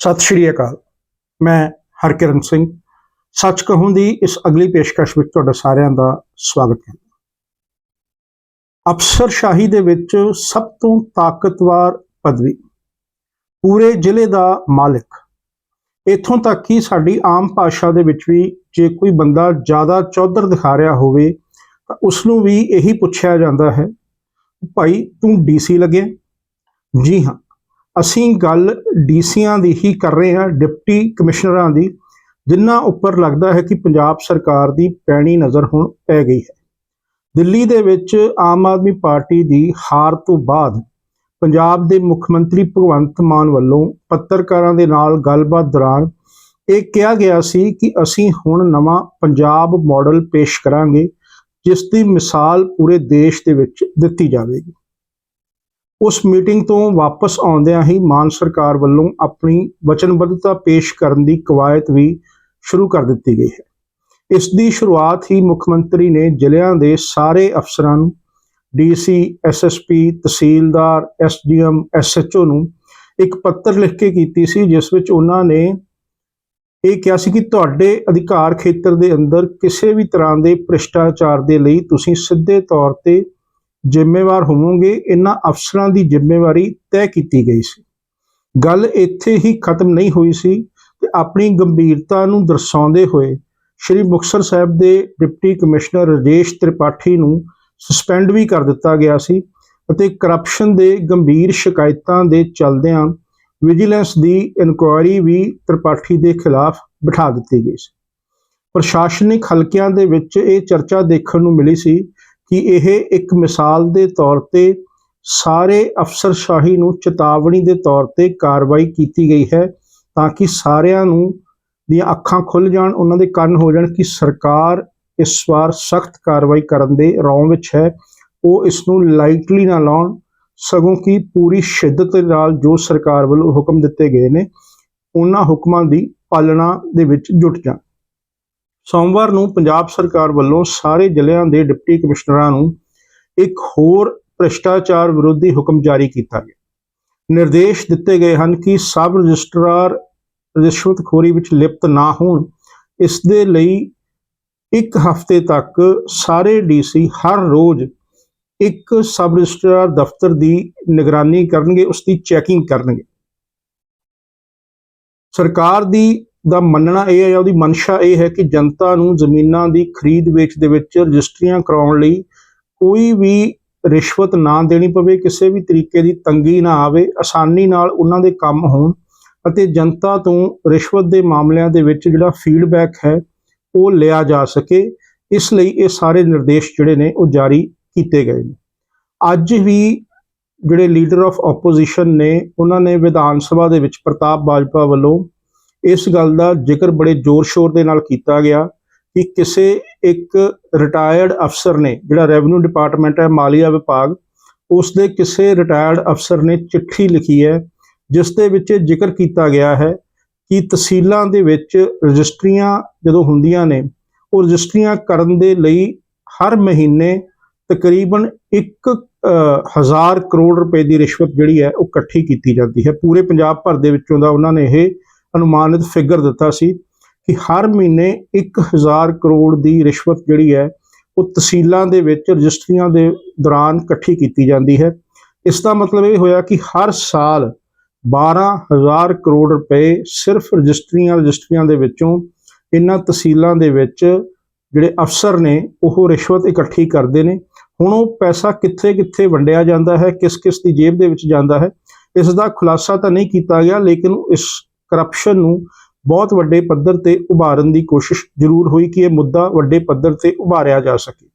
ਸਤਿ ਸ਼੍ਰੀ ਅਕਾਲ। ਮੈਂ ਹਰਕਿਰਨ ਸਿੰਘ। ਸੱਚ ਕਹੂੰ ਦੀ ਇਸ ਅਗਲੀ ਪੇਸ਼ਕਸ਼ ਵਿੱਚ ਤੁਹਾਡਾ ਸਾਰਿਆਂ ਦਾ ਸਵਾਗਤ ਹੈ। ਅਫਸਰਸ਼ਾਹੀ ਦੇ ਵਿੱਚ ਸਭ ਤੋਂ ਤਾਕਤਵਰ ਪਦਵੀ। ਪੂਰੇ ਜ਼ਿਲ੍ਹੇ ਦਾ ਮਾਲਕ। ਇਥੋਂ ਤੱਕ ਕਿ ਸਾਡੀ ਆਮ ਭਾਸ਼ਾ ਦੇ ਵਿੱਚ ਵੀ ਜੇ ਕੋਈ ਬੰਦਾ ਜ਼ਿਆਦਾ ਚੌਧਰ ਦਿਖਾ ਰਿਹਾ ਹੋਵੇ, ਤਾਂ ਉਸ ਨੂੰ ਵੀ ਇਹੀ ਪੁੱਛਿਆ ਜਾਂਦਾ ਹੈ, ਭਾਈ, ਤੂੰ ਡੀਸੀ ਲੱਗਿਆ ਜੀ ਹਾਂ। ਅਸੀਂ ਗੱਲ ਡੀਸੀਆਂ ਦੀ ਹੀ ਕਰ ਰਹੇ ਹਾਂ, ਡਿਪਟੀ ਕਮਿਸ਼ਨਰਾਂ ਦੀ ਜਿਨ੍ਹਾਂ ਉੱਪਰ ਲੱਗਦਾ ਹੈ ਕਿ ਪੰਜਾਬ ਸਰਕਾਰ ਦੀ ਪੈਣੀ ਨਜ਼ਰ ਹੁਣ ਪੈ ਗਈ ਹੈ। ਦਿੱਲੀ ਦੇ ਵਿੱਚ ਆਮ ਆਦਮੀ ਪਾਰਟੀ ਦੀ ਹਾਰ ਤੋਂ ਬਾਅਦ ਪੰਜਾਬ ਦੇ ਮੁੱਖ ਮੰਤਰੀ ਭਗਵੰਤ ਮਾਨ ਵੱਲੋਂ ਪੱਤਰਕਾਰਾਂ ਦੇ ਨਾਲ ਗੱਲਬਾਤ ਦੌਰਾਨ ਇਹ ਕਿਹਾ ਗਿਆ ਸੀ ਕਿ ਅਸੀਂ ਹੁਣ ਨਵਾਂ ਪੰਜਾਬ ਮਾਡਲ ਪੇਸ਼ ਕਰਾਂਗੇ, ਜਿਸ ਦੀ ਮਿਸਾਲ ਪੂਰੇ ਦੇਸ਼ ਦੇ ਵਿੱਚ ਦਿੱਤੀ ਜਾਵੇਗੀ। ਉਸ ਮੀਟਿੰਗ ਤੋਂ ਵਾਪਸ ਆਉਂਦਿਆਂ ਹੀ ਮਾਨ ਸਰਕਾਰ ਵੱਲੋਂ ਆਪਣੀ ਵਚਨਬੱਧਤਾ ਪੇਸ਼ ਕਰਨ ਦੀ ਕਵਾਇਤ ਵੀ ਸ਼ੁਰੂ ਕਰ ਦਿੱਤੀ ਗਈ ਹੈ। ਇਸ ਦੀ ਸ਼ੁਰੂਆਤ ਹੀ ਮੁੱਖ ਮੰਤਰੀ ਨੇ ਜ਼ਿਲ੍ਹਿਆਂ ਦੇ ਸਾਰੇ ਅਫਸਰਾਂ ਨੂੰ, ਡੀਸੀ ਐਸਐਸਪੀ ਤਹਿਸੀਲਦਾਰ ਐਸਡੀਐਮ ਐਸਐਚਓ ਨੂੰ ਇੱਕ ਪੱਤਰ ਲਿਖ ਕੇ ਕੀਤੀ ਸੀ, ਜਿਸ ਵਿੱਚ ਉਹਨਾਂ ਨੇ ਇਹ ਕਿਹਾ ਸੀ ਕਿ ਤੁਹਾਡੇ ਅਧਿਕਾਰ ਖੇਤਰ ਦੇ ਅੰਦਰ ਕਿਸੇ ਵੀ ਤਰ੍ਹਾਂ ਦੇ ਭ੍ਰਿਸ਼ਟਾਚਾਰ ਦੇ ਲਈ ਤੁਸੀਂ ਸਿੱਧੇ ਤੌਰ ਤੇ ਜ਼ਿੰਮੇਵਾਰ ਹੋਵੋਗੇ, ਇਹਨਾਂ ਅਫਸਰਾਂ ਦੀ ਜ਼ਿੰਮੇਵਾਰੀ ਤੈਅ ਕੀਤੀ ਗਈ ਸੀ। ਗੱਲ ਇੱਥੇ ਹੀ ਖਤਮ ਨਹੀਂ ਹੋਈ ਸੀ ਤੇ ਆਪਣੀ ਗੰਭੀਰਤਾ ਨੂੰ ਦਰਸਾਉਂਦੇ ਹੋਏ ਸ਼੍ਰੀ ਮੁਕਤਸਰ ਸਾਹਿਬ ਦੇ ਡਿਪਟੀ ਕਮਿਸ਼ਨਰ ਰਜੇਸ਼ ਤ੍ਰਿਪਾਠੀ ਨੂੰ ਸਸਪੈਂਡ ਵੀ ਕਰ ਦਿੱਤਾ ਗਿਆ ਸੀ ਅਤੇ ਕਰਪਸ਼ਨ ਦੇ ਗੰਭੀਰ ਸ਼ਿਕਾਇਤਾਂ ਦੇ ਚੱਲਦਿਆਂ ਵਿਜੀਲੈਂਸ ਦੀ ਇਨਕੁਆਇਰੀ ਵੀ ਤ੍ਰਿਪਾਠੀ ਦੇ ਖਿਲਾਫ ਬਿਠਾ ਦਿੱਤੀ ਗਈ ਸੀ। ਪ੍ਰਸ਼ਾਸਨਿਕ ਹਲਕਿਆਂ ਦੇ ਵਿੱਚ ਇਹ ਚਰਚਾ ਦੇਖਣ ਨੂੰ ਮਿਲੀ ਸੀ ਕਿ ਇਹ ਇੱਕ ਮਿਸਾਲ ਦੇ ਤੌਰ ਤੇ ਸਾਰੇ ਅਫਸਰਸ਼ਾਹੀ ਨੂੰ ਚੇਤਾਵਨੀ ਦੇ ਤੌਰ ਤੇ ਕਾਰਵਾਈ ਕੀਤੀ ਗਈ ਹੈ ਤਾਂ ਕਿ ਸਾਰਿਆਂ ਨੂੰ ਦੀਆਂ ਅੱਖਾਂ ਖੁੱਲ ਜਾਣ, ਉਹਨਾਂ ਦੇ ਕੰਨ ਹੋ ਜਾਣ ਕਿ ਸਰਕਾਰ ਇਸ ਵਾਰ ਸਖਤ ਕਾਰਵਾਈ ਕਰਨ ਦੇ ਰੌਂ ਵਿੱਚ ਹੈ। ਉਹ ਇਸ ਨੂੰ ਲਾਈਟਲੀ ਨਾ ਲਾਉਣ, ਸਗੋਂ ਕਿ ਪੂਰੀ ਸ਼ਿੱਦਤ ਨਾਲ ਜੋ ਸਰਕਾਰ ਵੱਲੋਂ ਹੁਕਮ ਦਿੱਤੇ ਗਏ ਨੇ, ਉਹਨਾਂ ਹੁਕਮਾਂ ਦੀ ਪਾਲਣਾ ਦੇ ਵਿੱਚ ਜੁਟ ਜਾਣ। ਸੋਮਵਾਰ ਨੂੰ ਪੰਜਾਬ ਸਰਕਾਰ ਵੱਲੋਂ ਸਾਰੇ ਜ਼ਿਲ੍ਹਿਆਂ ਦੇ ਡਿਪਟੀ ਕਮਿਸ਼ਨਰਾਂ ਨੂੰ ਇੱਕ ਹੋਰ ਭ੍ਰਿਸ਼ਟਾਚਾਰ ਵਿਰੋਧੀ ਹੁਕਮ ਜਾਰੀ ਕੀਤਾ ਗਿਆ। ਨਿਰਦੇਸ਼ ਦਿੱਤੇ ਗਏ ਹਨ ਕਿ ਸਬ ਰਜਿਸਟਰਾਰ ਰਿਸ਼ਵਤਖੋਰੀ ਵਿੱਚ ਲਿਪਤ ਨਾ ਹੋਣ, ਇਸ ਦੇ ਲਈ ਇੱਕ ਹਫ਼ਤੇ ਤੱਕ ਸਾਰੇ ਡੀਸੀ ਹਰ ਰੋਜ਼ ਇੱਕ ਸਬ ਰਜਿਸਟਰਾਰ ਦਫ਼ਤਰ ਦੀ ਨਿਗਰਾਨੀ ਕਰਨਗੇ, ਉਸ ਦੀ ਚੈਕਿੰਗ ਕਰਨਗੇ। ਸਰਕਾਰ ਦੀ ਦਾ ਮੰਨਣਾ ਇਹ ਹੈ ਜਾਂ ਉਹਦੀ ਮਨਸ਼ਾ ਇਹ ਹੈ ਕਿ ਜਨਤਾ ਨੂੰ ਜ਼ਮੀਨਾਂ ਦੀ ਖਰੀਦ ਵੇਚ ਦੇ ਵਿੱਚ ਰਜਿਸਟਰੀਆਂ ਕਰਾਉਣ ਲਈ ਕੋਈ ਵੀ ਰਿਸ਼ਵਤ ਨਾ ਦੇਣੀ ਪਵੇ, ਕਿਸੇ ਵੀ ਤਰੀਕੇ ਦੀ ਤੰਗੀ ਨਾ ਆਵੇ, ਆਸਾਨੀ ਨਾਲ ਉਹਨਾਂ ਦੇ ਕੰਮ ਹੋਣ ਅਤੇ ਜਨਤਾ ਤੋਂ ਰਿਸ਼ਵਤ ਦੇ ਮਾਮਲਿਆਂ ਦੇ ਵਿੱਚ ਜਿਹੜਾ ਫੀਡਬੈਕ ਹੈ ਉਹ ਲਿਆ ਜਾ ਸਕੇ। ਇਸ ਲਈ ਇਹ ਸਾਰੇ ਨਿਰਦੇਸ਼ ਜਿਹੜੇ ਨੇ ਉਹ ਜਾਰੀ ਕੀਤੇ ਗਏ ਨੇ। ਅੱਜ ਵੀ ਜਿਹੜੇ ਲੀਡਰ ਆਫ ਆਪੋਜੀਸ਼ਨ ਨੇ, ਉਹਨਾਂ ਨੇ ਵਿਧਾਨ ਸਭਾ ਦੇ ਵਿੱਚ ਪ੍ਰਤਾਪ ਬਾਜਪਾ ਵੱਲੋਂ ਇਸ ਗੱਲ ਦਾ ਜ਼ਿਕਰ ਬੜੇ ਜ਼ੋਰ-ਸ਼ੋਰ ਦੇ ਨਾਲ ਕੀਤਾ ਗਿਆ ਕਿ ਕਿਸੇ ਇੱਕ ਰਿਟਾਇਰਡ ਅਫਸਰ ਨੇ, ਜਿਹੜਾ ਰੈਵਨਿਊ ਡਿਪਾਰਟਮੈਂਟ ਹੈ, ਮਾਲੀਆ ਵਿਭਾਗ ਉਸ ਦੇ ਕਿਸੇ ਰਿਟਾਇਰਡ ਅਫਸਰ ਨੇ ਚਿੱਠੀ ਲਿਖੀ ਹੈ, ਜਿਸ ਦੇ ਵਿੱਚ ਇਹ ਜ਼ਿਕਰ ਕੀਤਾ ਗਿਆ ਹੈ ਕਿ ਤਹਿਸੀਲਾਂ ਦੇ ਵਿੱਚ ਰਜਿਸਟਰੀਆਂ ਜਦੋਂ ਹੁੰਦੀਆਂ ਨੇ, ਉਹ ਰਜਿਸਟਰੀਆਂ ਕਰਨ ਦੇ ਲਈ ਹਰ ਮਹੀਨੇ ਤਕਰੀਬਨ 1000 ਕਰੋੜ ਰੁਪਏ ਦੀ ਰਿਸ਼ਵਤ ਜਿਹੜੀ ਹੈ, ਉਹ ਇਕੱਠੀ ਕੀਤੀ ਜਾਂਦੀ ਹੈ। ਪੂਰੇ ਪੰਜਾਬ ਭਰ ਦੇ ਵਿੱਚੋਂ ਦਾ ਉਹਨਾਂ ਨੇ ਇਹ ਅਨੁਮਾਨਿਤ ਫਿਗਰ ਦਿੱਤਾ ਸੀ ਕਿ ਹਰ ਮਹੀਨੇ 1000 ਕਰੋੜ ਦੀ ਰਿਸ਼ਵਤ ਜਿਹੜੀ ਹੈ, ਉਹ ਤਹਿਸੀਲਾਂ ਦੇ ਵਿੱਚ ਰਜਿਸਟਰੀਆਂ ਦੇ ਦੌਰਾਨ ਇਕੱਠੀ ਕੀਤੀ ਜਾਂਦੀ ਹੈ। ਇਸ ਦਾ ਮਤਲਬ ਇਹ ਹੋਇਆ ਕਿ ਹਰ ਸਾਲ 12000 ਕਰੋੜ ਰੁਪਏ ਸਿਰਫ ਰਜਿਸਟਰੀਆਂ ਰਜਿਸਟਰੀਆਂ ਦੇ ਵਿੱਚੋਂ ਇਹਨਾਂ ਤਹਿਸੀਲਾਂ ਦੇ ਵਿੱਚ ਜਿਹੜੇ ਅਫਸਰ ਨੇ, ਉਹ ਰਿਸ਼ਵਤ ਇਕੱਠੀ ਕਰਦੇ ਨੇ। ਹੁਣ ਉਹ ਪੈਸਾ ਕਿੱਥੇ ਕਿੱਥੇ ਵੰਡਿਆ ਜਾਂਦਾ ਹੈ ਕਿਸ ਕਿਸ ਦੀ ਜੇਬ ਦੇ ਵਿੱਚ ਜਾਂਦਾ ਹੈ, ਇਸ ਦਾ ਖੁਲਾਸਾ ਤਾਂ ਨਹੀਂ ਕੀਤਾ ਗਿਆ, ਲੇਕਿਨ ਇਸ ਕਰਪਸ਼ਨ ਨੂੰ ਬਹੁਤ ਵੱਡੇ ਪੱਧਰ ਤੇ ਉਭਾਰਨ ਦੀ ਕੋਸ਼ਿਸ਼ ਜ਼ਰੂਰ ਹੋਈ ਕਿ ਇਹ ਮੁੱਦਾ ਵੱਡੇ ਪੱਧਰ ਤੇ ਉਭਾਰਿਆ ਜਾ ਸਕੇ।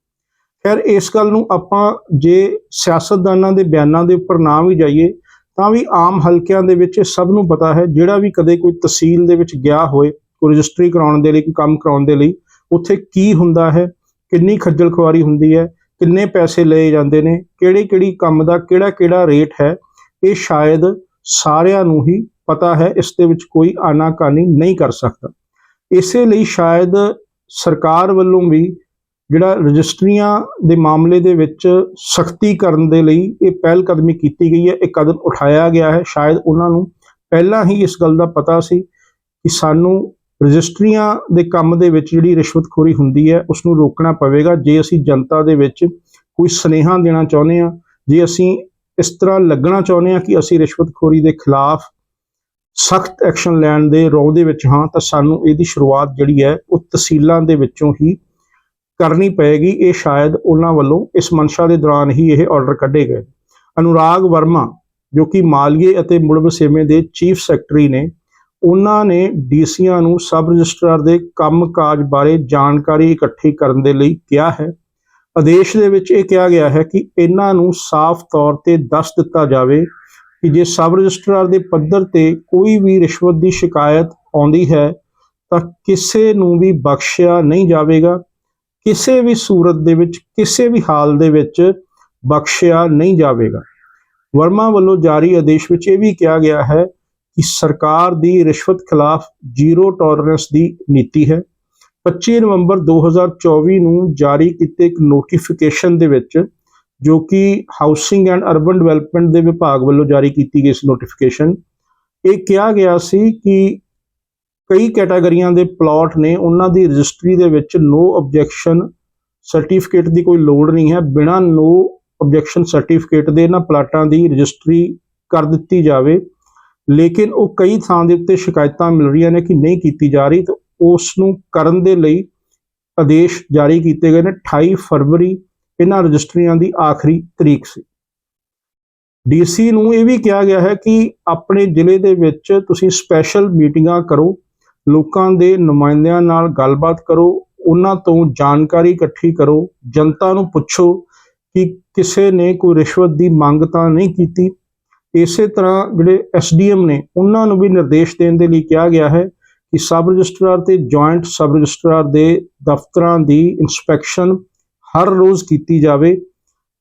ਖੈਰ, ਇਸ ਗੱਲ ਨੂੰ ਆਪਾਂ ਜੇ ਸਿਆਸਤਦਾਨਾਂ ਦੇ ਬਿਆਨਾਂ ਦੇ ਉੱਪਰ ਨਾ ਵੀ ਜਾਈਏ, ਤਾਂ ਵੀ ਆਮ ਹਲਕਿਆਂ ਦੇ ਵਿੱਚ ਸਭ ਨੂੰ ਪਤਾ ਹੈ, ਜਿਹੜਾ ਵੀ ਕਦੇ ਕੋਈ ਤਹਿਸੀਲ ਦੇ ਵਿੱਚ ਗਿਆ ਹੋਏ, ਕੋਈ ਰਜਿਸਟਰੀ ਕਰਾਉਣ ਦੇ ਲਈ, ਕੋਈ ਕੰਮ ਕਰਾਉਣ ਦੇ ਲਈ, ਉੱਥੇ ਕੀ ਹੁੰਦਾ ਹੈ, ਕਿੰਨੀ ਖੱਜਲ ਖੁਆਰੀ ਹੁੰਦੀ ਹੈ, ਕਿੰਨੇ ਪੈਸੇ ਲਏ ਜਾਂਦੇ ਨੇ ਕਿਹੜੇ ਕਿਹੜੀ ਕੰਮ ਦਾ ਕਿਹੜਾ ਕਿਹੜਾ ਰੇਟ ਹੈ, ਇਹ ਸ਼ਾਇਦ ਸਾਰਿਆਂ ਨੂੰ ਹੀ ਪਤਾ ਹੈ, ਇਸ ਦੇ ਵਿੱਚ ਕੋਈ ਆਨਾਕਾਨੀ ਨਹੀਂ ਕਰ ਸਕਦਾ। ਇਸੇ ਲਈ ਸ਼ਾਇਦ ਸਰਕਾਰ ਵੱਲੋਂ ਵੀ ਜਿਹੜਾ ਰਜਿਸਟਰੀਆਂ ਦੇ ਮਾਮਲੇ ਦੇ ਵਿੱਚ ਸਖਤੀ ਕਰਨ ਦੇ ਲਈ ਇਹ ਪਹਿਲ ਕਦਮੀ ਕੀਤੀ ਗਈ ਹੈ, ਇਹ ਕਦਮ ਉਠਾਇਆ ਗਿਆ ਹੈ। ਸ਼ਾਇਦ ਉਹਨਾਂ ਨੂੰ ਪਹਿਲਾਂ ਹੀ ਇਸ ਗੱਲ ਦਾ ਪਤਾ ਸੀ ਕਿ ਸਾਨੂੰ ਰਜਿਸਟਰੀਆਂ ਦੇ ਕੰਮ ਦੇ ਵਿੱਚ ਜਿਹੜੀ ਰਿਸ਼ਵਤਖੋਰੀ ਹੁੰਦੀ ਹੈ, ਉਸ ਨੂੰ ਰੋਕਣਾ ਪਵੇਗਾ। ਜੇ ਅਸੀਂ ਜਨਤਾ ਦੇ ਵਿੱਚ ਕੋਈ ਸਨੇਹਾ ਦੇਣਾ ਚਾਹੁੰਦੇ ਹਾਂ, ਜੇ ਅਸੀਂ ਇਸ ਤਰ੍ਹਾਂ ਲੱਗਣਾ ਚਾਹੁੰਦੇ ਹਾਂ ਕਿ ਅਸੀਂ ਰਿਸ਼ਵਤਖੋਰੀ ਦੇ ਖਿਲਾਫ ਸਖਤ ਐਕਸ਼ਨ ਲੈਣ ਦੇ ਰੋਹ ਦੇ ਵਿੱਚ ਹਾਂ, ਤਾਂ ਸਾਨੂੰ ਇਹਦੀ ਸ਼ੁਰੂਆਤ ਜਿਹੜੀ ਹੈ, ਉਹ ਤਹਿਸੀਲਾਂ ਦੇ ਵਿੱਚੋਂ ਹੀ ਕਰਨੀ ਪਏਗੀ। ਇਹ ਸ਼ਾਇਦ ਉਹਨਾਂ ਵੱਲੋਂ ਇਸ ਮਨਸ਼ਾ ਦੇ ਦੌਰਾਨ ਹੀ ਇਹ ਆਰਡਰ ਕੱਢੇ ਗਏ। ਅਨੁਰਾਗ ਵਰਮਾ, ਜੋ ਕਿ ਮਾਲੀਏ ਅਤੇ ਮੁੜ ਵਸੇਵੇਂ ਦੇ ਚੀਫ ਸੈਕਟਰੀ ਨੇ, ਉਹਨਾਂ ਨੇ ਡੀਸੀਆਂ ਨੂੰ ਸਬ ਰਜਿਸਟਰਾਰ ਦੇ ਕੰਮਕਾਜ ਬਾਰੇ ਜਾਣਕਾਰੀ ਇਕੱਠੀ ਕਰਨ ਦੇ ਲਈ ਕਿਹਾ ਹੈ। ਆਦੇਸ਼ ਦੇ ਵਿੱਚ ਇਹ ਕਿਹਾ ਗਿਆ ਹੈ ਕਿ ਇਹਨਾਂ ਨੂੰ ਸਾਫ਼ ਤੌਰ ਤੇ ਦੱਸ ਦਿੱਤਾ ਜਾਵੇ ਕਿ ਜੇ ਸਬ ਰਜਿਸਟਰਾਰ ਦੇ ਪੱਧਰ ਤੇ ਕੋਈ ਵੀ ਰਿਸ਼ਵਤ ਦੀ ਸ਼ਿਕਾਇਤ ਆਉਂਦੀ ਹੈ, ਤਾਂ ਕਿਸੇ ਨੂੰ ਵੀ ਬਖਸ਼ਿਆ ਨਹੀਂ ਜਾਵੇਗਾ, ਕਿਸੇ ਵੀ ਸੂਰਤ ਦੇ ਵਿੱਚ, ਕਿਸੇ ਵੀ ਹਾਲ ਦੇ ਵਿੱਚ ਬਖਸ਼ਿਆ ਨਹੀਂ ਜਾਵੇਗਾ। ਵਰਮਾ ਵੱਲੋਂ ਜਾਰੀ ਆਦੇਸ਼ ਵਿੱਚ ਇਹ ਵੀ ਕਿਹਾ ਗਿਆ ਹੈ ਕਿ ਸਰਕਾਰ ਦੀ ਰਿਸ਼ਵਤ ਖਿਲਾਫ ਜ਼ੀਰੋ ਟੋਲਰੈਂਸ ਦੀ ਨੀਤੀ ਹੈ। 25 ਨਵੰਬਰ 2024 ਨੂੰ ਜਾਰੀ ਕੀਤੇ ਇੱਕ ਨੋਟੀਫਿਕੇਸ਼ਨ ਦੇ ਵਿੱਚ ਜੋ ਕਿ ਹਾਊਸਿੰਗ ਐਂਡ ਅਰਬਨ ਡਿਵੈਲਪਮੈਂਟ ਦੇ ਵਿਭਾਗ ਵੱਲੋਂ ਜਾਰੀ ਕੀਤੀ ਗਈ ਸੀ ਨੋਟੀਫਿਕੇਸ਼ਨ ਇਹ ਕਿਹਾ ਗਿਆ ਸੀ ਕਿ ਕਈ ਕੈਟਾਗਰੀਆਂ ਦੇ ਪਲਾਟ ਨੇ, ਉਹਨਾਂ ਦੀ ਰਜਿਸਟਰੀ ਦੇ ਵਿੱਚ ਨੋ ਆਬਜੈਕਸ਼ਨ ਸਰਟੀਫਿਕੇਟ ਦੀ ਕੋਈ ਲੋੜ ਨਹੀਂ ਹੈ। ਬਿਨਾਂ ਨੋ ਆਬਜੈਕਸ਼ਨ ਸਰਟੀਫਿਕੇਟ ਦੇ ਇਹਨਾਂ ਪਲਾਟਾਂ ਦੀ ਰਜਿਸਟਰੀ ਕਰ ਦਿੱਤੀ ਜਾਵੇ। ਲੇਕਿਨ ਉਹ ਕਈ ਥਾਂ ਦੇ ਉੱਤੇ ਸ਼ਿਕਾਇਤਾਂ ਮਿਲ ਰਹੀਆਂ ਨੇ ਕਿ ਨਹੀਂ ਕੀਤੀ ਜਾ ਰਹੀ, ਤਾਂ ਉਸ ਨੂੰ ਕਰਨ ਦੇ ਲਈ ਆਦੇਸ਼ ਜਾਰੀ ਕੀਤੇ ਗਏ ਨੇ। 28 ਫਰਵਰੀ ਇਹਨਾਂ ਰਜਿਸਟਰੀਆਂ ਦੀ ਆਖਰੀ ਤਰੀਕ ਸੀ। ਡੀਸੀ ਨੂੰ ਇਹ ਵੀ ਕਿਹਾ ਗਿਆ ਹੈ ਕਿ ਆਪਣੇ ਜ਼ਿਲ੍ਹੇ ਦੇ ਵਿੱਚ ਤੁਸੀਂ ਸਪੈਸ਼ਲ ਮੀਟਿੰਗਾਂ ਕਰੋ, ਲੋਕਾਂ ਦੇ ਨੁਮਾਇੰਦਿਆਂ ਨਾਲ ਗੱਲਬਾਤ ਕਰੋ, ਉਹਨਾਂ ਤੋਂ ਜਾਣਕਾਰੀ ਇਕੱਠੀ ਕਰੋ, ਜਨਤਾ ਨੂੰ ਪੁੱਛੋ ਕਿ ਕਿਸੇ ਨੇ ਕੋਈ ਰਿਸ਼ਵਤ ਦੀ ਮੰਗ ਤਾਂ ਨਹੀਂ ਕੀਤੀ। ਇਸੇ ਤਰ੍ਹਾਂ ਜਿਹੜੇ ਐਸਡੀਐਮ ਨੇ, ਉਹਨਾਂ ਨੂੰ ਵੀ ਨਿਰਦੇਸ਼ ਦੇਣ ਦੇ ਲਈ ਕਿਹਾ ਗਿਆ ਹੈ ਕਿ ਸਬ ਰਜਿਸਟਰਾਰ ਤੇ ਜੁਆਇੰਟ ਸਬ ਰਜਿਸਟਰਾਰ ਦੇ ਦਫ਼ਤਰਾਂ ਦੀ ਇਨਸਪੈਕਸ਼ਨ ਹਰ ਰੋਜ਼ ਕੀਤੀ ਜਾਵੇ।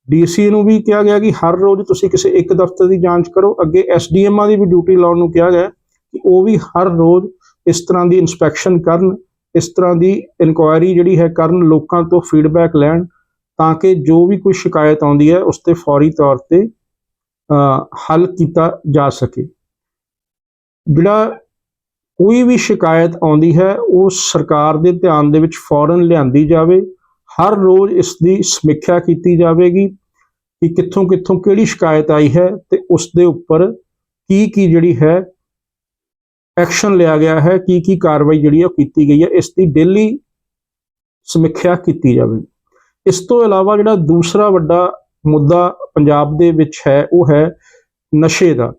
ਡੀਸੀ ਨੂੰ ਵੀ ਕਿਹਾ ਗਿਆ ਕਿ ਹਰ ਰੋਜ਼ ਤੁਸੀਂ ਕਿਸੇ ਇੱਕ ਦਫ਼ਤਰ ਦੀ ਜਾਂਚ ਕਰੋ। ਅੱਗੇ ਐਸਡੀਐਮਾਂ ਦੀ ਵੀ ਡਿਊਟੀ ਲਾਉਣ ਨੂੰ ਕਿਹਾ ਗਿਆ ਕਿ ਉਹ ਵੀ ਹਰ ਰੋਜ਼ ਇਸ ਤਰ੍ਹਾਂ ਦੀ ਇਨਸਪੈਕਸ਼ਨ ਕਰਨ ਇਸ ਤਰ੍ਹਾਂ ਦੀ ਇਨਕੁਆਇਰੀ ਜਿਹੜੀ ਹੈ ਕਰਨ ਲੋਕਾਂ ਤੋਂ ਫੀਡਬੈਕ ਲੈਣ ਤਾਂ ਕਿ ਜੋ ਵੀ ਕੋਈ ਸ਼ਿਕਾਇਤ ਆਉਂਦੀ ਹੈ ਉਸ ਤੇ ਫੌਰੀ ਤੌਰ ਤੇ ਅ, ਹੱਲ ਕੀਤਾ ਜਾ ਸਕੇ। ਜਿਹੜਾ ਕੋਈ ਵੀ ਸ਼ਿਕਾਇਤ ਆਉਂਦੀ ਹੈ ਉਹ ਸਰਕਾਰ ਦੇ ਧਿਆਨ ਦੇ ਵਿੱਚ ਫੌਰਨ ਲਿਆਂਦੀ ਜਾਵੇ। ਹਰ ਰੋਜ਼ ਇਸ ਦੀ ਸਮੀਖਿਆ ਕੀਤੀ ਜਾਵੇਗੀ ਕਿ ਕਿੱਥੋਂ ਕਿੱਥੋਂ ਕਿਹੜੀ ਸ਼ਿਕਾਇਤ ਆਈ ਹੈ ਤੇ ਉਸ ਦੇ ਉੱਪਰ ਕੀ ਕੀ ਜਿਹੜੀ ਹੈ ਐਕਸ਼ਨ ਲਿਆ ਗਿਆ ਹੈ, ਕੀ ਕੀ ਕਾਰਵਾਈ ਜਿਹੜੀ ਹੈ ਉਹ ਕੀਤੀ ਗਈ ਹੈ, ਇਸ ਦੀ ਡੇਲੀ ਸਮੀਖਿਆ ਕੀਤੀ ਜਾਵੇਗੀ ਇਸ ਤੋਂ ਇਲਾਵਾ ਜਿਹੜਾ ਦੂਸਰਾ ਵੱਡਾ ਮੁੱਦਾ ਪੰਜਾਬ ਦੇ ਵਿੱਚ ਹੈ, ਉਹ ਹੈ ਨਸ਼ੇ ਦਾ।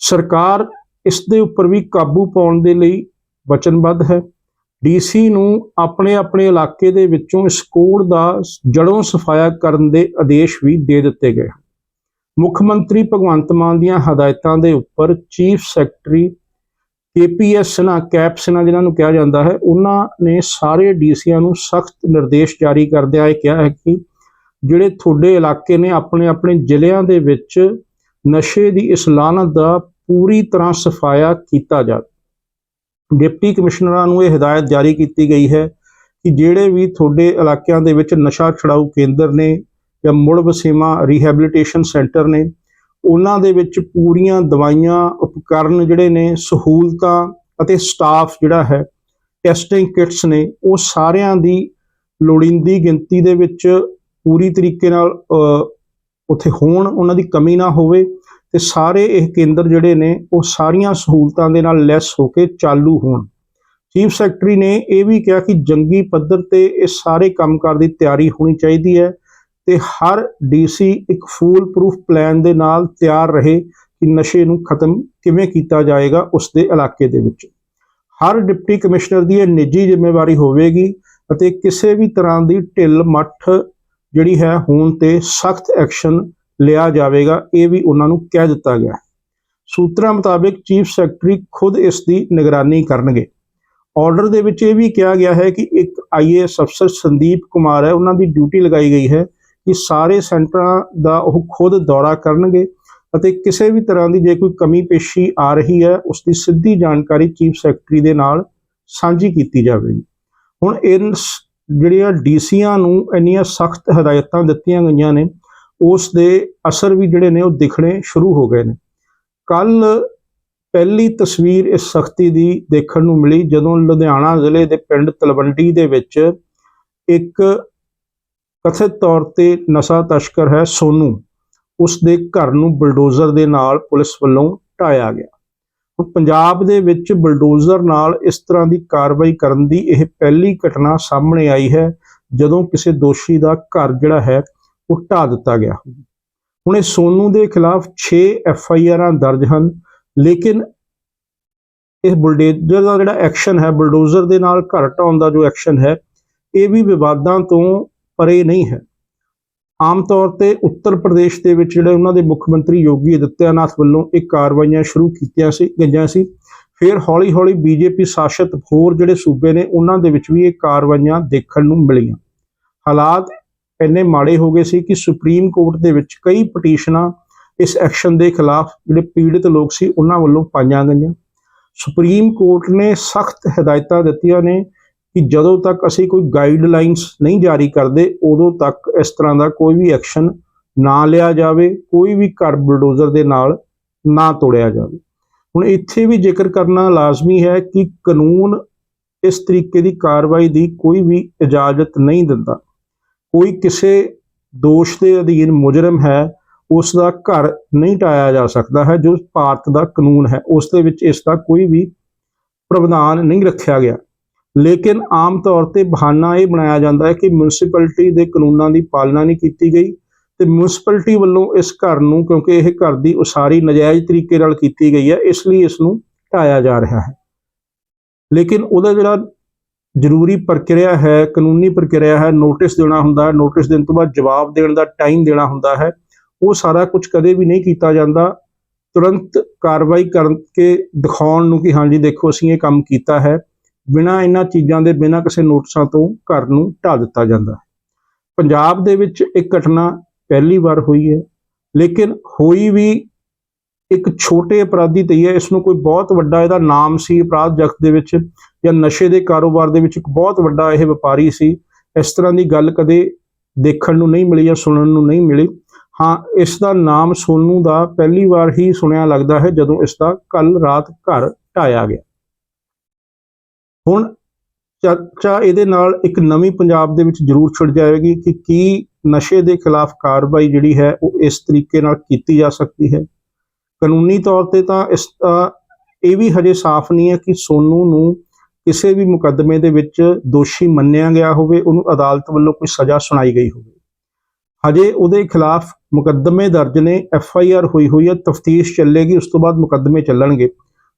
ਸਰਕਾਰ ਇਸ ਦੇ ਉੱਪਰ ਵੀ ਕਾਬੂ ਪਾਉਣ ਦੇ ਲਈ ਵਚਨਬੱਧ ਹੈ। ਡੀਸੀ ਨੂੰ ਆਪਣੇ ਆਪਣੇ ਇਲਾਕੇ ਦੇ ਵਿੱਚੋਂ ਇਸ ਕੋੜ ਦਾ ਜੜੋਂ ਸਫਾਇਆ ਕਰਨ ਦੇ ਆਦੇਸ਼ ਵੀ ਦੇ ਦਿੱਤੇ ਗਏ। ਮੁੱਖ ਮੰਤਰੀ ਭਗਵੰਤ ਮਾਨ ਦੀਆਂ ਹਦਾਇਤਾਂ ਦੇ ਉੱਪਰ ਚੀਫ ਸੈਕਟਰੀ ਕੇਪੀਐਸ ਨਾ ਕੈਪ ਨਾ ਜਿਨ੍ਹਾਂ ਨੂੰ ਕਿਹਾ ਜਾਂਦਾ ਹੈ, ਉਹਨਾਂ ਨੇ ਸਾਰੇ ਡੀਸੀਆਂ ਨੂੰ ਸਖਤ ਨਿਰਦੇਸ਼ ਜਾਰੀ ਕਰਦਿਆਂ ਇਹ ਕਿਹਾ ਹੈ ਕਿ ਜਿਹੜੇ ਤੁਹਾਡੇ ਇਲਾਕੇ ਨੇ ਆਪਣੇ ਆਪਣੇ ਜ਼ਿਲ੍ਹਿਆਂ ਦੇ ਵਿੱਚ ਨਸ਼ੇ ਦੀ ਇਸ ਲਾਨਤ ਦਾ ਪੂਰੀ ਤਰ੍ਹਾਂ ਸਫਾਇਆ ਕੀਤਾ ਜਾਵੇ। ਡਿਪਟੀ ਕਮਿਸ਼ਨਰਾਂ ਨੂੰ ਇਹ ਹਦਾਇਤ ਜਾਰੀ ਕੀਤੀ ਗਈ ਹੈ ਕਿ ਜਿਹੜੇ ਵੀ ਤੁਹਾਡੇ ਇਲਾਕਿਆਂ ਦੇ ਵਿੱਚ ਨਸ਼ਾ ਛੁਡਾਊ ਕੇਂਦਰ ਨੇ ਜਾਂ ਮੁੜ ਵਸੇਮਾ ਰੀਹੈਬਿਲਿਟੇਸ਼ਨ ਸੈਂਟਰ ਨੇ, ਉਹਨਾਂ ਦੇ ਵਿੱਚ ਪੂਰੀਆਂ ਦਵਾਈਆਂ, ਉਪਕਰਨ ਜਿਹੜੇ ਨੇ, ਸਹੂਲਤਾਂ ਅਤੇ ਸਟਾਫ ਜਿਹੜਾ ਹੈ ਟੈਸਟਿੰਗ ਕਿਟਸ ਨੇ, ਉਹ ਸਾਰਿਆਂ ਦੀ ਲੋੜੀਂਦੀ ਗਿਣਤੀ ਦੇ ਵਿੱਚ ਪੂਰੀ ਤਰੀਕੇ ਨਾਲ ਉੱਥੇ ਹੋਣ, ਉਹਨਾਂ ਦੀ ਕਮੀ ਨਾ ਹੋਵੇ ਤੇ ਸਾਰੇ ਇਹ ਕੇਂਦਰ ਜਿਹੜੇ ਨੇ ਉਹ ਸਾਰੀਆਂ ਸਹੂਲਤਾਂ ਦੇ ਨਾਲ ਲੈਸ ਹੋ ਕੇ ਚਾਲੂ ਹੋਣ। ਚੀਫ ਸੈਕਟਰੀ ਨੇ ਇਹ ਵੀ ਕਿਹਾ ਕਿ ਜੰਗੀ ਪੱਧਰ ਤੇ ਇਹ ਸਾਰੇ ਕੰਮਕਾਰ ਦੀ ਤਿਆਰੀ ਹੋਣੀ ਚਾਹੀਦੀ ਹੈ ਤੇ ਹਰ ਡੀਸੀ ਇੱਕ ਫੂਲ ਪ੍ਰੂਫ ਪਲਾਨ ਦੇ ਨਾਲ ਤਿਆਰ ਰਹੇ ਕਿ ਨਸ਼ੇ ਨੂੰ ਖਤਮ ਕਿਵੇਂ ਕੀਤਾ ਜਾਏਗਾ ਉਸ ਦੇ ਇਲਾਕੇ ਦੇ ਵਿੱਚ। ਹਰ ਡਿਪਟੀ ਕਮਿਸ਼ਨਰ ਦੀ ਇਹ ਨਿੱਜੀ ਜ਼ਿੰਮੇਵਾਰੀ ਹੋਵੇਗੀ ਅਤੇ ਕਿਸੇ ਵੀ ਤਰ੍ਹਾਂ ਦੀ ਢਿੱਲ ਮੱਠ ਜਿਹੜੀ ਹੈ, ਹੋਣ ਤੇ ਸਖਤ ਐਕਸ਼ਨ ਲਿਆ ਜਾਵੇਗਾ, ਇਹ ਵੀ ਉਹਨਾਂ ਨੂੰ ਕਹਿ ਦਿੱਤਾ ਗਿਆ ਸੂਤਰਾਂ ਮੁਤਾਬਿਕ ਚੀਫ ਸੈਕਟਰੀ ਖੁਦ ਇਸ ਦੀ ਨਿਗਰਾਨੀ ਕਰਨਗੇ। ਆਰਡਰ ਦੇ ਵਿੱਚ ਇਹ ਵੀ ਕਿਹਾ ਗਿਆ ਹੈ ਕਿ ਇੱਕ ਆਈਏਐਸ ਅਫਸਰ ਸੰਦੀਪ ਕੁਮਾਰ ਹੈ, ਉਹਨਾਂ ਦੀ ਡਿਊਟੀ ਲਗਾਈ ਗਈ ਹੈ ਕਿ ਸਾਰੇ ਸੈਂਟਰਾਂ ਦਾ ਉਹ ਖੁਦ ਦੌਰਾ ਕਰਨਗੇ ਅਤੇ ਕਿਸੇ ਵੀ ਤਰ੍ਹਾਂ ਦੀ ਜੇ ਕੋਈ ਕਮੀ ਪੇਸ਼ੀ ਆ ਰਹੀ ਹੈ, ਉਸ ਦੀ ਸਿੱਧੀ ਜਾਣਕਾਰੀ ਚੀਫ ਸੈਕਟਰੀ ਦੇ ਨਾਲ ਸਾਂਝੀ ਕੀਤੀ ਜਾਵੇਗੀ। ਹੁਣ ਇਨ ਜਿਹੜੀਆਂ ਡੀਸੀਆਂ ਨੂੰ ਇੰਨੀਆਂ ਸਖਤ ਹਦਾਇਤਾਂ ਦਿੱਤੀਆਂ ਗਈਆਂ ਨੇ ਉਸ ਦੇ ਅਸਰ ਵੀ ਜਿਹੜੇ ਨੇ ਉਹ ਦਿਖਣੇ ਸ਼ੁਰੂ ਹੋ ਗਏ ਨੇ। ਕੱਲ ਪਹਿਲੀ ਤਸਵੀਰ ਇਸ ਸਖਤੀ ਦੀ ਦੇਖਣ ਨੂੰ ਮਿਲੀ, ਜਦੋਂ ਲੁਧਿਆਣਾ ਜ਼ਿਲ੍ਹੇ ਦੇ ਪਿੰਡ ਤਲਵੰਡੀ ਦੇ ਵਿੱਚ ਇੱਕ ਕਥਿਤ ਤੌਰ ਤੇ ਨਸ਼ਾ ਤਸਕਰ ਹੈ ਸੋਨੂ। ਉਸ ਦੇ ਘਰ ਨੂੰ ਬਲਡੋਜ਼ਰ ਦੇ ਨਾਲ ਪੁਲਿਸ ਵੱਲੋਂ ਢਾਇਆ ਗਿਆ। ਹੁਣ ਪੰਜਾਬ ਦੇ ਵਿੱਚ ਬਲਡੋਜ਼ਰ ਨਾਲ ਇਸ ਤਰ੍ਹਾਂ ਦੀ ਕਾਰਵਾਈ ਕਰਨ ਦੀ ਇਹ ਪਹਿਲੀ ਘਟਨਾ ਸਾਹਮਣੇ ਆਈ ਹੈ, ਜਦੋਂ ਕਿਸੇ ਦੋਸ਼ੀ ਦਾ ਘਰ ਜਿਹੜਾ ਹੈ ਉਹ ਢਾ ਦਿੱਤਾ ਗਿਆ। ਹੁਣ ਇਹ ਸੋਨੂ ਦੇ ਖਿਲਾਫ 6 ਐਫ ਆਈ ਆਰਾਂ ਦਰਜ ਹਨ, ਲੇਕਿਨ ਇਹ ਬੁਲਡੇਜਰ ਦਾ ਜਿਹੜਾ ਐਕਸ਼ਨ ਹੈ, ਬੁਲਡੋਜ਼ਰ ਦੇ ਨਾਲ ਘਰ ਢਾਉਣ ਦਾ ਜੋ ਐਕਸ਼ਨ ਹੈ, ਇਹ ਵੀ ਵਿਵਾਦਾਂ ਤੋਂ ਪਰੇ ਨਹੀਂ ਹੈ। ਆਮ ਤੌਰ ਤੇ ਉੱਤਰ ਪ੍ਰਦੇਸ਼ ਦੇ ਵਿੱਚ ਜਿਹੜੇ ਉਹਨਾਂ ਦੇ ਮੁੱਖ ਮੰਤਰੀ ਯੋਗੀ ਆਦਿੱਤਿਆਨਾਥ ਵੱਲੋਂ ਇਹ ਕਾਰਵਾਈਆਂ ਸ਼ੁਰੂ ਕੀਤੀਆਂ ਸੀ, ਗਈਆਂ ਸੀ। ਫਿਰ ਹੌਲੀ-ਹੌਲੀ ਬੀਜੇਪੀ ਸ਼ਾਸਿਤ ਹੋਰ ਜਿਹੜੇ ਸੂਬੇ ਨੇ, ਉਹਨਾਂ ਦੇ ਵਿੱਚ ਵੀ ਇਹ ਕਾਰਵਾਈਆਂ ਦੇਖਣ ਨੂੰ ਮਿਲੀਆਂ। ਹਾਲਾਤ ਇੰਨੇ ਮਾੜੇ ਹੋ ਗਏ ਸੀ ਕਿ ਸੁਪਰੀਮ ਕੋਰਟ ਦੇ ਵਿੱਚ ਕਈ ਪਟੀਸ਼ਨਾਂ ਇਸ ਐਕਸ਼ਨ ਦੇ ਖਿਲਾਫ ਜਿਹੜੇ ਪੀੜਿਤ ਲੋਕ ਸੀ ਉਹਨਾਂ ਵੱਲੋਂ ਪਾਈਆਂ ਗਈਆਂ। ਸੁਪਰੀਮ ਕੋਰਟ ਨੇ ਸਖਤ ਹਦਾਇਤਾਂ ਦਿੱਤੀਆਂ ਨੇ ਕਿ ਜਦੋਂ ਤੱਕ ਅਸੀਂ ਕੋਈ ਗਾਈਡਲਾਈਨਸ ਨਹੀਂ ਜਾਰੀ ਕਰਦੇ, ਉਦੋਂ ਤੱਕ ਇਸ ਤਰ੍ਹਾਂ ਦਾ ਕੋਈ ਵੀ ਐਕਸ਼ਨ ਨਾ ਲਿਆ ਜਾਵੇ, ਕੋਈ ਵੀ ਘਰ ਬਲਡੋਜ਼ਰ ਦੇ ਨਾਲ ਨਾ ਤੋੜਿਆ ਜਾਵੇ। ਹੁਣ ਇੱਥੇ ਵੀ ਜ਼ਿਕਰ ਕਰਨਾ ਲਾਜ਼ਮੀ ਹੈ ਕਿ ਕਾਨੂੰਨ ਇਸ ਤਰੀਕੇ ਦੀ ਕਾਰਵਾਈ ਦੀ ਕੋਈ ਵੀ ਇਜਾਜ਼ਤ ਨਹੀਂ ਦਿੰਦਾ। ਕੋਈ ਕਿਸੇ ਦੋਸ਼ ਦੇ ਅਧੀਨ ਮੁਜਰਮ ਹੈ ਉਸ ਦਾ ਘਰ ਨਹੀਂ ਟਾਇਆ ਜਾ ਸਕਦਾ ਹੈ, ਜੋ ਭਾਰਤ ਦਾ ਕਾਨੂੰਨ ਹੈ, ਉਸ ਦੇ ਵਿੱਚ ਇਸ ਦਾ ਕੋਈ ਵੀ ਪ੍ਰਵਧਾਨ ਨਹੀਂ ਰੱਖਿਆ ਗਿਆ। ਲੇਕਿਨ ਆਮ ਤੌਰ ਤੇ ਬਹਾਨਾ ਇਹ ਬਣਾਇਆ ਜਾਂਦਾ ਹੈ ਕਿ ਮਿਊਨਿਸਪੈਲਿਟੀ ਦੇ ਕਾਨੂੰਨਾਂ ਦੀ ਪਾਲਣਾ ਨਹੀਂ ਕੀਤੀ ਗਈ ਤੇ ਮਿਊਨਿਸਪੈਲਿਟੀ ਵੱਲੋਂ ਇਸ ਘਰ ਨੂੰ, ਕਿਉਂਕਿ ਇਹ ਘਰ ਦੀ ਉਸਾਰੀ ਨਜਾਇਜ਼ ਤਰੀਕੇ ਨਾਲ ਕੀਤੀ ਗਈ ਹੈ, ਇਸ ਲਈ ਇਸ ਨੂੰ ਢਾਇਆ ਜਾ ਰਿਹਾ ਹੈ। ਲੇਕਿਨ ਉਹਦਾ ਜਿਹੜਾ ਜ਼ਰੂਰੀ ਪ੍ਰਕਿਰਿਆ ਹੈ, ਕਾਨੂੰਨੀ ਪ੍ਰਕਿਰਿਆ ਹੈ ਨੋਟਿਸ ਦੇਣਾ ਹੁੰਦਾ ਹੈ ਨੋਟਿਸ ਦੇਣ ਤੋਂ ਬਾਅਦ ਜਵਾਬ ਦੇਣ ਦਾ ਟਾਈਮ ਦੇਣਾ ਹੁੰਦਾ ਹੈ। ਉਹ ਸਾਰਾ ਕੁਝ ਕਦੇ ਵੀ ਨਹੀਂ ਕੀਤਾ ਜਾਂਦਾ। ਤੁਰੰਤ ਕਾਰਵਾਈ ਕਰਕੇ ਦਿਖਾਉਣ ਨੂੰ ਕਿ ਹਾਂਜੀ, ਦੇਖੋ, ਅਸੀਂ ਇਹ ਕੰਮ ਕੀਤਾ ਹੈ। ਬਿਨਾਂ ਇਹਨਾਂ ਚੀਜ਼ਾਂ ਦੇ, ਬਿਨਾਂ ਕਿਸੇ ਨੋਟਿਸਾਂ ਤੋਂ ਘਰ ਨੂੰ ਢਾ ਦਿੱਤਾ ਜਾਂਦਾ ਹੈ। ਪੰਜਾਬ ਦੇ ਵਿੱਚ ਇੱਕ ਘਟਨਾ ਪਹਿਲੀ ਵਾਰ ਹੋਈ ਹੈ, ਲੇਕਿਨ ਹੋਈ ਵੀ ਇੱਕ ਛੋਟੇ ਅਪਰਾਧੀ ਤੇ ਹੀ ਹੈ। ਇਸ ਨੂੰ ਕੋਈ ਬਹੁਤ ਵੱਡਾ ਇਹਦਾ ਨਾਮ ਸੀ ਅਪਰਾਧ ਜਗਤ ਦੇ ਵਿੱਚ। ਜਾਂ ਨਸ਼ੇ ਦੇ ਕਾਰੋਬਾਰ ਦੇ ਵਿੱਚ ਇੱਕ ਬਹੁਤ ਵੱਡਾ ਇਹ ਵਪਾਰੀ ਸੀ, ਇਸ ਤਰ੍ਹਾਂ ਦੀ ਗੱਲ ਕਦੇ ਦੇਖਣ ਨੂੰ ਨਹੀਂ ਮਿਲੀ ਜਾਂ ਸੁਣਨ ਨੂੰ ਨਹੀਂ ਮਿਲੀ। ਹਾਂ, ਇਸ ਦਾ ਨਾਮ ਸੋਨੂ ਦਾ ਪਹਿਲੀ ਵਾਰ ਹੀ ਸੁਣਿਆ ਲੱਗਦਾ ਹੈ ਜਦੋਂ ਇਸ ਦਾ ਕੱਲ ਰਾਤ ਘਰ ਢਾਇਆ ਗਿਆ। ਹੁਣ ਚਰਚਾ ਇਹਦੇ ਨਾਲ ਇੱਕ ਨਵੀਂ ਪੰਜਾਬ ਦੇ ਵਿੱਚ ਜ਼ਰੂਰ ਛਿੜ ਜਾਏਗੀ ਕਿ ਕੀ ਨਸ਼ੇ ਦੇ ਖਿਲਾਫ ਕਾਰਵਾਈ ਜਿਹੜੀ ਹੈ ਉਹ ਇਸ ਤਰੀਕੇ ਨਾਲ ਕੀਤੀ ਜਾ ਸਕਦੀ ਹੈ। ਕਾਨੂੰਨੀ ਤੌਰ ਤੇ ਤਾਂ ਇਸ ਇਹ ਵੀ ਹਜੇ ਸਾਫ਼ ਨਹੀਂ ਹੈ ਕਿ ਸੋਨੂ ਨੂੰ ਕਿਸੇ ਵੀ ਮੁਕੱਦਮੇ ਦੇ ਵਿੱਚ ਦੋਸ਼ੀ ਮੰਨਿਆ ਗਿਆ ਹੋਵੇ, ਉਹਨੂੰ ਅਦਾਲਤ ਵੱਲੋਂ ਕੋਈ ਸਜ਼ਾ ਸੁਣਾਈ ਗਈ ਹੋਵੇ। ਹਜੇ ਉਹਦੇ ਖਿਲਾਫ ਮੁਕੱਦਮੇ ਦਰਜ ਨੇ, ਐਫ ਆਈ ਆਰ ਹੋਈ ਹੋਈ ਹੈ, ਤਫਤੀਸ਼ ਚੱਲੇਗੀ, ਉਸ ਤੋਂ ਬਾਅਦ ਮੁਕੱਦਮੇ ਚੱਲਣਗੇ।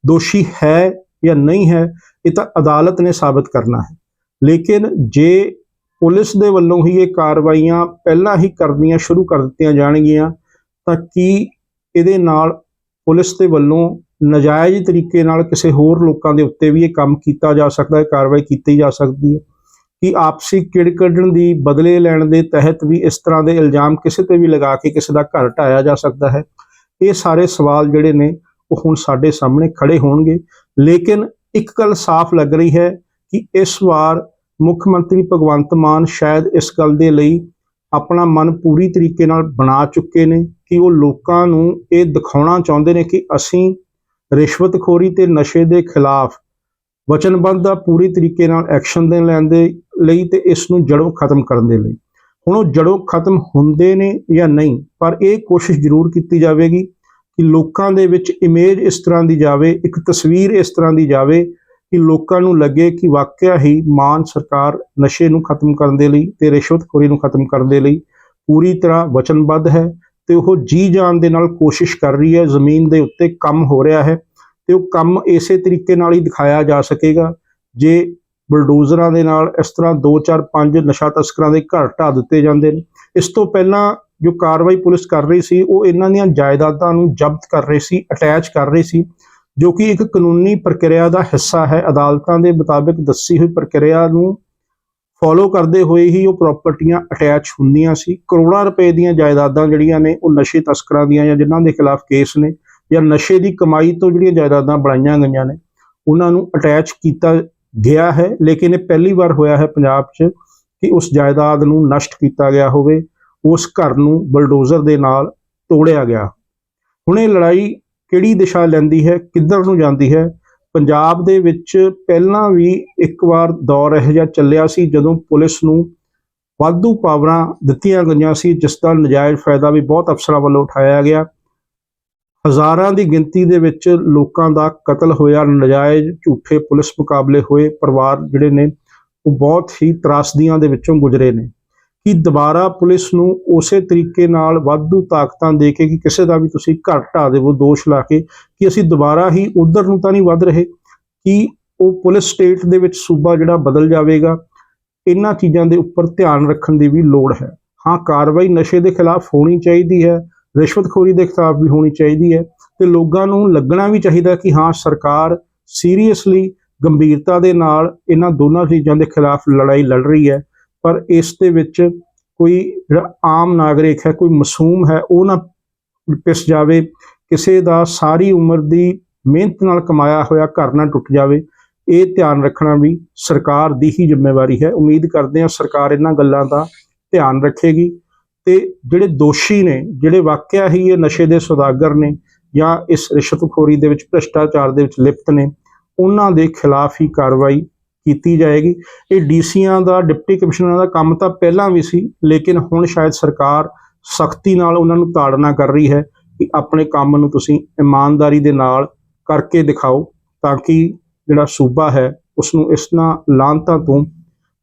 ਦੋਸ਼ੀ ਹੈ ਜਾਂ ਨਹੀਂ ਹੈ, ਇਹ ਤਾਂ ਅਦਾਲਤ ਨੇ ਸਾਬਤ ਕਰਨਾ ਹੈ। ਲੇਕਿਨ ਜੇ ਪੁਲਿਸ ਦੇ ਵੱਲੋਂ ਹੀ ਇਹ ਕਾਰਵਾਈਆਂ ਪਹਿਲਾਂ ਹੀ ਕਰਨੀਆਂ ਸ਼ੁਰੂ ਕਰ ਦਿੱਤੀਆਂ ਜਾਣਗੀਆਂ, ਤਾਂ ਕੀ ਇਹਦੇ ਨਾਲ ਪੁਲਿਸ ਦੇ ਵੱਲੋਂ ਨਜਾਇਜ਼ ਤਰੀਕੇ ਨਾਲ ਕਿਸੇ ਹੋਰ ਲੋਕਾਂ ਦੇ ਉੱਤੇ ਵੀ ਇਹ ਕੰਮ ਕੀਤਾ ਜਾ ਸਕਦਾ ਹੈ, ਕਾਰਵਾਈ ਕੀਤੀ ਜਾ ਸਕਦੀ ਹੈ। ਕਿ ਆਪਸੀ ਕਿੜ ਕੱਢਣ ਦੀ, ਬਦਲੇ ਲੈਣ ਦੇ ਤਹਿਤ ਵੀ ਇਸ ਤਰ੍ਹਾਂ ਦੇ ਇਲਜ਼ਾਮ ਕਿਸੇ ਤੇ ਵੀ ਲਗਾ ਕੇ ਕਿਸੇ ਦਾ ਘਰ ਢਾਇਆ ਜਾ ਸਕਦਾ ਹੈ। ਇਹ ਸਾਰੇ ਸਵਾਲ ਜਿਹੜੇ ਨੇ, ਉਹ ਹੁਣ ਸਾਡੇ ਸਾਹਮਣੇ ਖੜੇ ਹੋਣਗੇ। ਲੇਕਿਨ ਇੱਕ ਗੱਲ ਸਾਫ਼ ਲੱਗ ਰਹੀ ਹੈ ਕਿ ਇਸ ਵਾਰ ਮੁੱਖ ਮੰਤਰੀ ਭਗਵੰਤ ਮਾਨ ਸ਼ਾਇਦ ਇਸ ਗੱਲ ਦੇ ਲਈ ਆਪਣਾ ਮਨ ਪੂਰੀ ਤਰੀਕੇ ਨਾਲ ਬਣਾ ਚੁੱਕੇ ਨੇ ਕਿ ਉਹ ਲੋਕਾਂ ਨੂੰ ਇਹ ਦਿਖਾਉਣਾ ਚਾਹੁੰਦੇ ਨੇ ਕਿ ਅਸੀਂ ਰਿਸ਼ਵਤਖੋਰੀ ਤੇ ਨਸ਼ੇ ਦੇ ਖਿਲਾਫ ਵਚਨਬੱਧ ਆ ਪੂਰੀ ਤਰੀਕੇ ਨਾਲ ਐਕਸ਼ਨ ਦੇ ਲੈਣ ਦੇ ਲਈ ਤੇ ਇਸ ਨੂੰ ਜੜੋਂ ਖਤਮ ਕਰਨ ਦੇ ਲਈ। ਹੁਣ ਉਹ ਜੜੋਂ ਖਤਮ ਹੁੰਦੇ ਨੇ ਜਾਂ ਨਹੀਂ, ਪਰ ਇਹ ਕੋਸ਼ਿਸ਼ ਜ਼ਰੂਰ ਕੀਤੀ ਜਾਵੇਗੀ ਕਿ ਲੋਕਾਂ ਦੇ ਵਿੱਚ ਇਮੇਜ ਇਸ ਤਰ੍ਹਾਂ ਦੀ ਜਾਵੇ, ਇੱਕ ਤਸਵੀਰ ਇਸ ਤਰ੍ਹਾਂ ਦੀ ਜਾਵੇ ਕਿ ਲੋਕਾਂ ਨੂੰ ਲੱਗੇ ਕਿ ਵਾਕਿਆ ਹੀ ਮਾਨ ਸਰਕਾਰ ਨਸ਼ੇ ਨੂੰ ਖਤਮ ਕਰਨ ਦੇ ਲਈ ਤੇ ਰਿਸ਼ਵਤਖੋਰੀ ਨੂੰ ਖਤਮ ਕਰਨ ਦੇ ਲਈ ਪੂਰੀ ਤਰ੍ਹਾਂ ਵਚਨਬੱਧ ਹੈ। ਤੇ ਉਹ ਜੀ ਜਾਨ ਦੇ ਨਾਲ ਕੋਸ਼ਿਸ਼ ਕਰ ਰਹੀ ਹੈ, ਜ਼ਮੀਨ ਦੇ ਉੱਤੇ ਕੰਮ ਹੋ ਰਿਹਾ ਹੈ ਤੇ ਉਹ ਕੰਮ ਇਸੇ ਤਰੀਕੇ ਨਾਲ ਹੀ ਦਿਖਾਇਆ ਜਾ ਸਕੇਗਾ। ਜੇ ਬਲਡੋਜ਼ਰਾਂ ਦੇ ਨਾਲ ਇਸ ਤਰ੍ਹਾਂ 2 4 5 ਨਸ਼ਾ ਤਸਕਰਾਂ ਦੇ ਘਰ ਢਾ ਦਿੱਤੇ ਜਾਂਦੇ ਨੇ, ਇਸ ਤੋਂ ਪਹਿਲਾਂ ਜੋ ਕਾਰਵਾਈ ਪੁਲਿਸ ਕਰ ਰਹੀ ਸੀ, ਉਹ ਇਹਨਾਂ ਦੀਆਂ ਜਾਇਦਾਦਾਂ ਨੂੰ ਜ਼ਬਤ ਕਰ ਰਹੀ ਸੀ, ਅਟੈਚ ਕਰ ਰਹੀ ਸੀ, ਜੋ ਕਿ ਇੱਕ ਕਾਨੂੰਨੀ ਪ੍ਰਕਿਰਿਆ ਦਾ ਹਿੱਸਾ ਹੈ। ਅਦਾਲਤਾਂ ਦੇ ਮੁਤਾਬਿਕ ਦੱਸੀ ਹੋਈ ਪ੍ਰਕਿਰਿਆ ਨੂੰ ਫੋਲੋ ਕਰਦੇ ਹੋਏ ਹੀ ਉਹ ਪ੍ਰਾਪਰਟੀਆਂ ਅਟੈਚ ਹੁੰਦੀਆਂ ਸੀ। ਕਰੋੜਾਂ ਰੁਪਏ ਦੀਆਂ ਜਾਇਦਾਦਾਂ ਜਿਹੜੀਆਂ ਨੇ, ਉਹ ਨਸ਼ੇ ਤਸਕਰਾਂ ਦੀਆਂ ਜਾਂ ਜਿਨ੍ਹਾਂ ਦੇ ਖਿਲਾਫ ਕੇਸ ਨੇ ਜਾਂ ਨਸ਼ੇ ਦੀ ਕਮਾਈ ਤੋਂ ਜਿਹੜੀਆਂ ਜਾਇਦਾਦਾਂ ਬਣਾਈਆਂ ਗਈਆਂ ਨੇ, ਉਹਨਾਂ ਨੂੰ ਅਟੈਚ ਕੀਤਾ ਗਿਆ ਹੈ। ਲੇਕਿਨ ਇਹ ਪਹਿਲੀ ਵਾਰ ਹੋਇਆ ਹੈ ਪੰਜਾਬ 'ਚ ਕਿ ਉਸ ਜਾਇਦਾਦ ਨੂੰ ਨਸ਼ਟ ਕੀਤਾ ਗਿਆ ਹੋਵੇ, ਉਸ ਘਰ ਨੂੰ ਬਲਡੋਜ਼ਰ ਦੇ ਨਾਲ ਤੋੜਿਆ ਗਿਆ। ਹੁਣ ਇਹ ਲੜਾਈ ਕਿਹੜੀ ਦਿਸ਼ਾ ਲੈਂਦੀ ਹੈ, ਕਿੱਧਰ ਨੂੰ ਜਾਂਦੀ ਹੈ ਪੰਜਾਬ ਦੇ ਵਿੱਚ ਪਹਿਲਾਂ ਵੀ ਇੱਕ ਵਾਰ ਦੌਰ ਇਹੋ ਜਿਹਾ ਚੱਲਿਆ ਸੀ ਜਦੋਂ ਪੁਲਿਸ ਨੂੰ ਵਾਧੂ ਪਾਵਰਾਂ ਦਿੱਤੀਆਂ ਗਈਆਂ ਸੀ, ਜਿਸ ਦਾ ਨਜਾਇਜ਼ ਫਾਇਦਾ ਵੀ ਬਹੁਤ ਅਫਸਰਾਂ ਵੱਲੋਂ ਉਠਾਇਆ ਗਿਆ। ਹਜ਼ਾਰਾਂ ਦੀ ਗਿਣਤੀ ਦੇ ਵਿੱਚ ਲੋਕਾਂ ਦਾ ਕਤਲ ਹੋਇਆ, ਨਜਾਇਜ਼ ਝੂਠੇ ਪੁਲਿਸ ਮੁਕਾਬਲੇ ਹੋਏ, ਪਰਿਵਾਰ ਜਿਹੜੇ ਨੇ ਉਹ ਬਹੁਤ ਹੀ ਤਰਾਸਦੀਆਂ ਦੇ ਵਿੱਚੋਂ ਗੁਜ਼ਰੇ ਨੇ। ਕਿ ਦੁਬਾਰਾ ਪੁਲਿਸ ਨੂੰ ਉਸੇ ਤਰੀਕੇ ਨਾਲ ਵਾਧੂ ਤਾਕਤਾਂ ਦੇ ਕੇ ਕਿ ਕਿਸੇ ਦਾ ਵੀ ਤੁਸੀਂ ਘਰ ਢਾ ਦੇਵੋ, ਦੋਸ਼ ਲਾ ਕੇ, ਕਿ ਅਸੀਂ ਦੁਬਾਰਾ ਹੀ ਉਧਰ ਨੂੰ ਤਾਂ ਨਹੀਂ ਵੱਧ ਰਹੇ, ਕਿ ਉਹ ਪੁਲਿਸ ਸਟੇਟ ਦੇ ਵਿੱਚ ਸੂਬਾ ਜਿਹੜਾ ਬਦਲ ਜਾਵੇਗਾ, ਇਹਨਾਂ ਚੀਜ਼ਾਂ ਦੇ ਉੱਪਰ ਧਿਆਨ ਰੱਖਣ ਦੀ ਵੀ ਲੋੜ ਹੈ। ਹਾਂ, ਕਾਰਵਾਈ ਨਸ਼ੇ ਦੇ ਖਿਲਾਫ ਹੋਣੀ ਚਾਹੀਦੀ ਹੈ, ਰਿਸ਼ਵਤਖੋਰੀ ਦੇ ਖਿਲਾਫ ਵੀ ਹੋਣੀ ਚਾਹੀਦੀ ਹੈ ਤੇ ਲੋਕਾਂ ਨੂੰ ਲੱਗਣਾ ਵੀ ਚਾਹੀਦਾ ਕਿ ਹਾਂ, ਸਰਕਾਰ ਸੀਰੀਅਸਲੀ ਗੰਭੀਰਤਾ ਦੇ ਨਾਲ ਇਹਨਾਂ ਦੋਨਾਂ ਚੀਜ਼ਾਂ ਦੇ ਖਿਲਾਫ ਲੜਾਈ ਲੜ ਰਹੀ ਹੈ। ਪਰ ਇਸ ਦੇ ਵਿੱਚ ਕੋਈ ਜਿਹੜਾ ਆਮ ਨਾਗਰਿਕ ਹੈ, ਕੋਈ ਮਾਸੂਮ ਹੈ, ਉਹ ਨਾ ਪਿਸ ਜਾਵੇ, ਕਿਸੇ ਦਾ ਸਾਰੀ ਉਮਰ ਦੀ ਮਿਹਨਤ ਨਾਲ ਕਮਾਇਆ ਹੋਇਆ ਘਰ ਨਾ ਟੁੱਟ ਜਾਵੇ, ਇਹ ਧਿਆਨ ਰੱਖਣਾ ਵੀ ਸਰਕਾਰ ਦੀ ਹੀ ਜ਼ਿੰਮੇਵਾਰੀ ਹੈ। ਉਮੀਦ ਕਰਦੇ ਹਾਂ ਸਰਕਾਰ ਇਹਨਾਂ ਗੱਲਾਂ ਦਾ ਧਿਆਨ ਰੱਖੇਗੀ ਤੇ ਜਿਹੜੇ ਦੋਸ਼ੀ ਨੇ, ਜਿਹੜੇ ਵਾਕਿਆ ਹੀ ਇਹ ਨਸ਼ੇ ਦੇ ਸੌਦਾਗਰ ਨੇ ਜਾਂ ਇਸ ਰਿਸ਼ਵਤਖੋਰੀ ਦੇ ਵਿੱਚ ਭ੍ਰਿਸ਼ਟਾਚਾਰ ਦੇ ਵਿੱਚ ਲਿਪਤ ਨੇ, ਉਹਨਾਂ ਦੇ ਖਿਲਾਫ ਹੀ ਕਾਰਵਾਈ ਕੀਤੀ ਜਾਏਗੀ। ਇਹ ਡੀਸੀਆਂ ਦਾ, ਡਿਪਟੀ ਕਮਿਸ਼ਨਰਾਂ ਦਾ ਕੰਮ ਤਾਂ ਪਹਿਲਾਂ ਵੀ ਸੀ, ਲੇਕਿਨ ਹੁਣ ਸ਼ਾਇਦ ਸਰਕਾਰ ਸਖਤੀ ਨਾਲ ਉਹਨਾਂ ਨੂੰ ਤਾੜਨਾ ਕਰ ਰਹੀ ਹੈ ਕਿ ਆਪਣੇ ਕੰਮ ਨੂੰ ਤੁਸੀਂ ਇਮਾਨਦਾਰੀ ਦੇ ਨਾਲ ਕਰਕੇ ਦਿਖਾਓ ਤਾਂ ਕਿ ਜਿਹੜਾ ਸੂਬਾ ਹੈ ਉਸ ਨੂੰ ਇਸ ਨਾ ਲਾਂਤਾਂ ਤੋਂ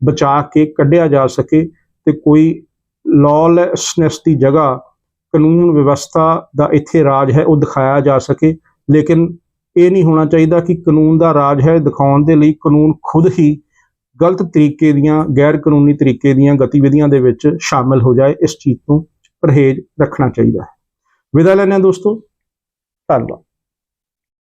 ਬਚਾ ਕੇ ਕੱਢਿਆ ਜਾ ਸਕੇ ਤੇ ਕੋਈ ਲੌਲੈਸਨੈਸ ਦੀ ਜਗ੍ਹਾ ਕਾਨੂੰਨ ਵਿਵਸਥਾ ਦਾ ਇੱਥੇ ਰਾਜ ਹੈ, ਉਹ ਦਿਖਾਇਆ ਜਾ ਸਕੇ। ਲੇਕਿਨ ਇਹ ਨਹੀਂ ਹੋਣਾ ਚਾਹੀਦਾ ਕਿ ਕਾਨੂੰਨ ਦਾ ਰਾਜ ਹੈ ਦਿਖਾਉਣ ਦੇ ਲਈ ਕਾਨੂੰਨ ਖੁਦ ਹੀ ਗਲਤ ਤਰੀਕੇ ਦੀਆਂ ਗੈਰ ਕਾਨੂੰਨੀ ਤਰੀਕੇ ਦੀਆਂ ਗਤੀਵਿਧੀਆਂ ਦੇ ਵਿੱਚ ਸ਼ਾਮਿਲ ਹੋ ਜਾਏ, ਇਸ ਚੀਜ਼ ਤੋਂ ਪਰਹੇਜ਼ ਰੱਖਣਾ ਚਾਹੀਦਾ ਹੈ। ਵਿਦਾ ਲੈਣੇ ਦੋਸਤੋ। ਧੰਨਵਾਦ।